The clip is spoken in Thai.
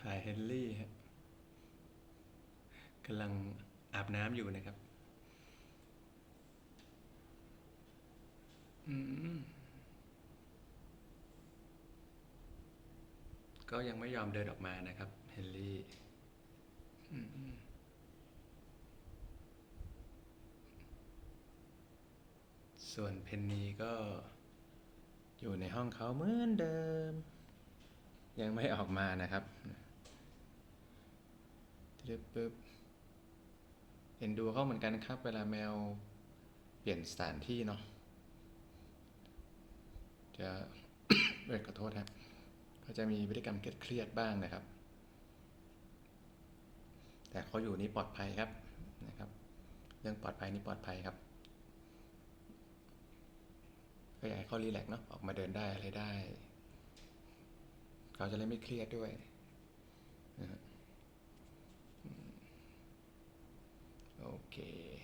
ถ่ายเฮนรี่ฮะกำลังอาบน้ำอยู่นะครับอืมก็ยังไม่ยอมเดินออกมานะครับ เฮนรี่ส่วนเพนนีก็อยู่ในห้องเขาเหมือนเดิม ยังไม่ออกมานะครับ ตึ๊บปึ๊บเห็นดูเขาเหมือนกันครับ เวลาแมวเปลี่ยนสถานที่เนาะจะเอ้ยขอโทษครับก็จะมีพฤติกรรมเครียดบ้างนะครับ แต่เขาอยู่นี่ปลอดภัยครับนะครับ เรื่องปลอดภัยนี่ปลอดภัยครับก็อยากให้เขารีแลกซ์เนาะออกมาเดินได้อะไรได้ เขาจะได้ไม่เครียดด้วยนะฮะ que